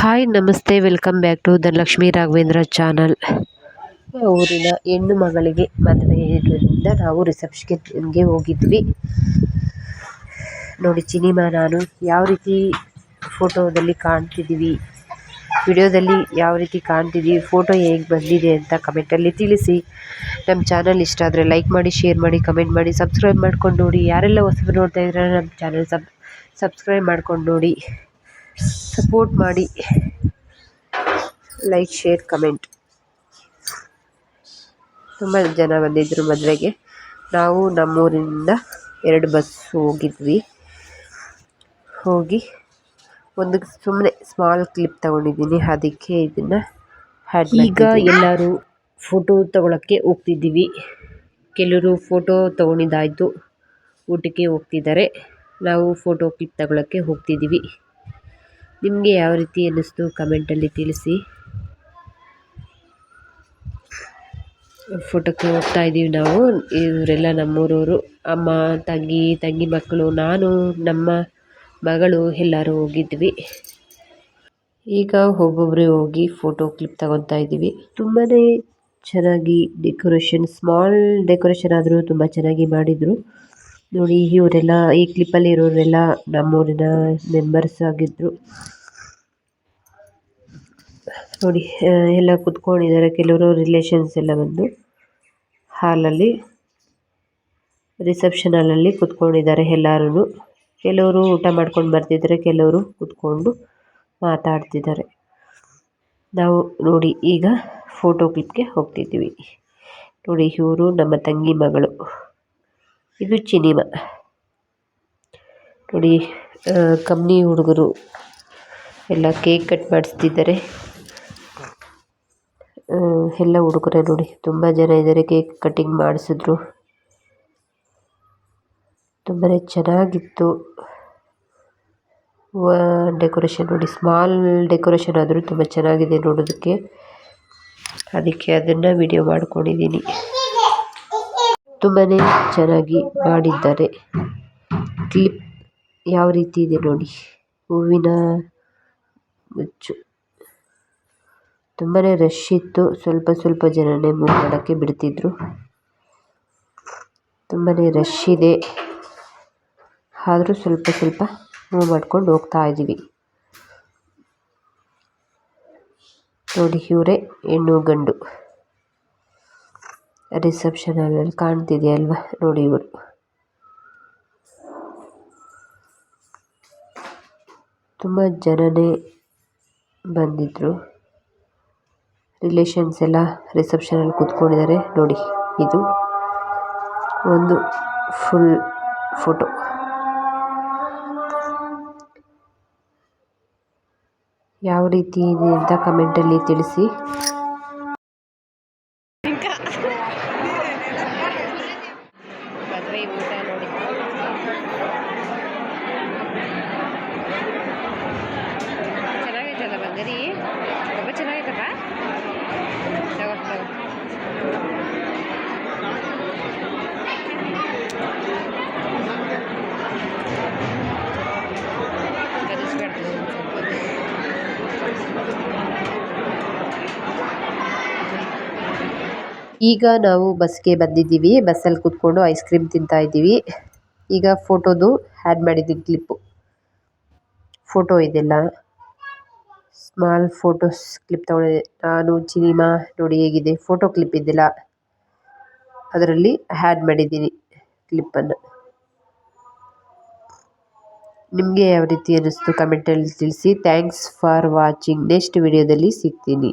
Hi namaste. Welcome back to Dhanalakshmi Raghavendra channel ಊರಿನ ಹೆಣ್ಣು ಮಗಳಿಗೆ ಮದುವೆ ಇರೋದ್ರಿಂದ ನಾವು ರಿಸೆಪ್ಷನ್ಗೆ ಹೋಗಿದ್ವಿ. ನೋಡಿ ಚಿನಿಮಾ ನಾನು ಯಾವ ರೀತಿ ಫೋಟೋದಲ್ಲಿ ಕಾಣ್ತಿದ್ದೀವಿ, ವಿಡಿಯೋದಲ್ಲಿ ಯಾವ ರೀತಿ ಕಾಣ್ತಿದ್ದೀವಿ, ಫೋಟೋ ಹೇಗೆ ಬಂದಿದೆ ಅಂತ ಕಮೆಂಟಲ್ಲಿ ತಿಳಿಸಿ. ನಮ್ಮ ಚಾನಲ್ ಇಷ್ಟ ಆದರೆ ಲೈಕ್ ಮಾಡಿ ಶೇರ್ ಮಾಡಿ ಕಮೆಂಟ್ ಮಾಡಿ ಸಬ್ಸ್ಕ್ರೈಬ್ ಮಾಡ್ಕೊಂಡು ನೋಡಿ. ಯಾರೆಲ್ಲ ಹೊಸಬರು ನೋಡ್ತಾ ಇದ್ರೆ ನಮ್ಮ ಚಾನಲ್ ಸಬ್ ಸಬ್ಸ್ಕ್ರೈಬ್ ಮಾಡ್ಕೊಂಡು ನೋಡಿ. ಸಪೋರ್ಟ್ ಮಾಡಿ. ಲೈಕ್ ಶೇರ್ ಕಮೆಂಟ್ ತುಂಬ ಜನ ಬಂದಿದ್ದರು ಮದುವೆಗೆ. ನಾವು ನಮ್ಮೂರಿಂದ ಎರಡು ಬಸ್ ಹೋಗಿದ್ವಿ. ಹೋಗಿ ಒಂದು ಸುಮ್ಮನೆ ಸ್ಮಾಲ್ ಕ್ಲಿಪ್ ತಗೊಂಡಿದ್ದೀನಿ. ಅದಕ್ಕೆ ಇದನ್ನು ಈಗ ಎಲ್ಲರೂ ಫೋಟೋ ತಗೊಳ್ಳೋಕ್ಕೆ ಹೋಗ್ತಿದ್ದೀವಿ. ಕೆಲವರು ಫೋಟೋ ತೊಗೊಂಡಿದ್ದಾಯಿತು. ಊಟಕ್ಕೆ ಹೋಗ್ತಿದ್ದಾರೆ. ನಾವು ಫೋಟೋ ಕ್ಲಿಪ್ ತಗೊಳ್ಳೋಕ್ಕೆ ಹೋಗ್ತಿದ್ದೀವಿ. ನಿಮಗೆ ಯಾವ ರೀತಿ ಅನ್ನಿಸ್ತು ಕಮೆಂಟಲ್ಲಿ ತಿಳಿಸಿ. ಫೋಟೋಕ್ಕೆ ಹೋಗ್ತಾ ಇದ್ದೀವಿ ನಾವು. ಇವರೆಲ್ಲ ನಮ್ಮೂರವರು, ಅಮ್ಮ, ತಂಗಿ ತಂಗಿ ಮಕ್ಕಳು, ನಾನು, ನಮ್ಮ ಮಗಳು, ಎಲ್ಲರೂ ಹೋಗಿದ್ವಿ. ಈಗ ಒಬ್ಬೊಬ್ಬರೇ ಹೋಗಿ ಫೋಟೋ ಕ್ಲಿಪ್ ತಗೊತಾ ಇದ್ದೀವಿ ತುಂಬಾ ಚೆನ್ನಾಗಿ ಡೆಕೋರೇಷನ್ ಸ್ಮಾಲ್ ಡೆಕೋರೇಷನ್ ಆದರೂ ತುಂಬ ಚೆನ್ನಾಗಿ ಮಾಡಿದರು. ನೋಡಿ, ಇವರೆಲ್ಲ ಈ ಕ್ಲಿಪ್ಪಲ್ಲಿ ಇರೋರೆಲ್ಲ ನಮ್ಮೂರಿನ ಮೆಂಬರ್ಸ್ ಆಗಿದ್ದರು ನೋಡಿ ಎಲ್ಲ ಕುತ್ಕೊಂಡಿದ್ದಾರೆ. ಕೆಲವರು ರಿಲೇಷನ್ಸ್ ಎಲ್ಲ ಬಂದು ಹಾಲಲ್ಲಿ ರಿಸೆಪ್ಷನ್ ಹಾಲಲ್ಲಿ ಕುತ್ಕೊಂಡಿದ್ದಾರೆ ಎಲ್ಲರೂ ಕೆಲವರು ಊಟ ಮಾಡ್ಕೊಂಡು ಬರ್ತಿದ್ದಾರೆ, ಕೆಲವರು ಕುತ್ಕೊಂಡು ಮಾತಾಡ್ತಿದ್ದಾರೆ. ನಾವು ನೋಡಿ, ಈಗ ಫೋಟೋ ಕ್ಲಿಪ್ಗೆ ಹೋಗ್ತಿದ್ದೀವಿ. ನೋಡಿ, ಇವರು ನಮ್ಮ ತಂಗಿ ಮಗಳು. ಇದು ಚಿನಿಮ. ನೋಡಿ ಕಂಪ್ನಿ ಹುಡುಗರು ಎಲ್ಲ ಕೇಕ್ ಕಟ್ ಮಾಡಿಸ್ತಿದ್ದಾರೆ. ಎಲ್ಲ ಹುಡುಗರೆ ನೋಡಿ. ತುಂಬಾ ಜನ ಇದ್ದಾರೆ, ಕೇಕ್ ಕಟಿಂಗ್ ಮಾಡಿಸಿದ್ರು. ತುಂಬಾ ಚೆನ್ನಾಗಿತ್ತು. ಡೆಕೋರೇಷನ್ ನೋಡಿ, ಸ್ಮಾಲ್ ಡೆಕೋರೇಷನ್ ಆದರೂ ತುಂಬ ಚೆನ್ನಾಗಿದೆ ನೋಡೋದಕ್ಕೆ. ಅದಕ್ಕೆ ಅದನ್ನು ವಿಡಿಯೋ ಮಾಡ್ಕೊಂಡಿದ್ದೀನಿ. ತುಂಬಾ ಚೆನ್ನಾಗಿ ಮಾಡಿದ್ದಾರೆ. ಕ್ಲಿಪ್ ಯಾವ ರೀತಿ ಇದೆ ನೋಡಿ. ಹೂವಿನ ಮುಚ್ಚು. ತುಂಬಾ ರಶ್ ಇತ್ತು. ಸ್ವಲ್ಪ ಸ್ವಲ್ಪ ಜನನೇ ಮೂವ್ ಮಾಡೋಕ್ಕೆ ಬಿಡ್ತಿದ್ರು. ತುಂಬಾ ರಶ್ ಇದೆ. ಆದರೂ ಸ್ವಲ್ಪ ಸ್ವಲ್ಪ ಮೂವ್ ಮಾಡ್ಕೊಂಡು ಹೋಗ್ತಾ ಇದ್ದೀವಿ. ನೋಡಿ ಇವರೇ, ಹೆಣ್ಣು ಗಂಡು. ರಿಸೆಪ್ಷನ್ ಅಲ್ಲಿ ಕಾಣ್ತಿದೆಯಲ್ವಾ ನೋಡಿ ಇವರು. ತುಂಬ ಜನನೇ ಬಂದಿದ್ದರು ರಿಲೇಷನ್ಸ್ ಎಲ್ಲ ರಿಸೆಪ್ಷನಲ್ಲಿ ಕೂತ್ಕೊಂಡಿದ್ದಾರೆ. ನೋಡಿ, ಇದು ಒಂದು ಫುಲ್ ಫೋಟೋ ಯಾವ ರೀತಿ ಇದೆ ಅಂತ ತಿಳಿಸಿ ಮದುವೆ ಊಟ ನೋಡಿ ಚೆನ್ನಾಗೈತಲ್ಲ ಬಂಗರಿ ತುಂಬ ಚೆನ್ನಾಗೈತಪ್ಪ ತಗೋ ತಗೋ ಕಲಿಸ್ಬೇಡ್ದು ಈಗ ನಾವು ಬಸ್ಗೆ ಬಂದಿದ್ದೀವಿ. ಬಸ್ಸಲ್ಲಿ ಕೂತ್ಕೊಂಡು ಐಸ್ ಕ್ರೀಮ್ ತಿಂತಾ ಇದ್ದೀವಿ. ಈಗ ಫೋಟೋದು ಆ್ಯಡ್ ಮಾಡಿದ್ದೀನಿ ಕ್ಲಿಪ್ಪು. ಫೋಟೋ ಇದೆಲ್ಲ. ಸ್ಮಾಲ್ ಫೋಟೋಸ್ ಕ್ಲಿಪ್ ತಗೊಂಡಿದ್ದೆ ನಾನು, ಚಿನಿಮಾ, ನೋಡಿ ಹೇಗಿದೆ. ಫೋಟೋ ಕ್ಲಿಪ್ ಇದೆಲ್ಲ. ಅದರಲ್ಲಿ ಆ್ಯಡ್ ಮಾಡಿದ್ದೀನಿ ಕ್ಲಿಪ್ಪನ್ನು. ನಿಮಗೆ ಯಾವ ರೀತಿ ಅನ್ನಿಸ್ತು ಕಮೆಂಟಲ್ಲಿ ತಿಳಿಸಿ. Thanks for watching. ನೆಕ್ಸ್ಟ್ ವಿಡಿಯೋದಲ್ಲಿ ಸಿಗ್ತೀನಿ.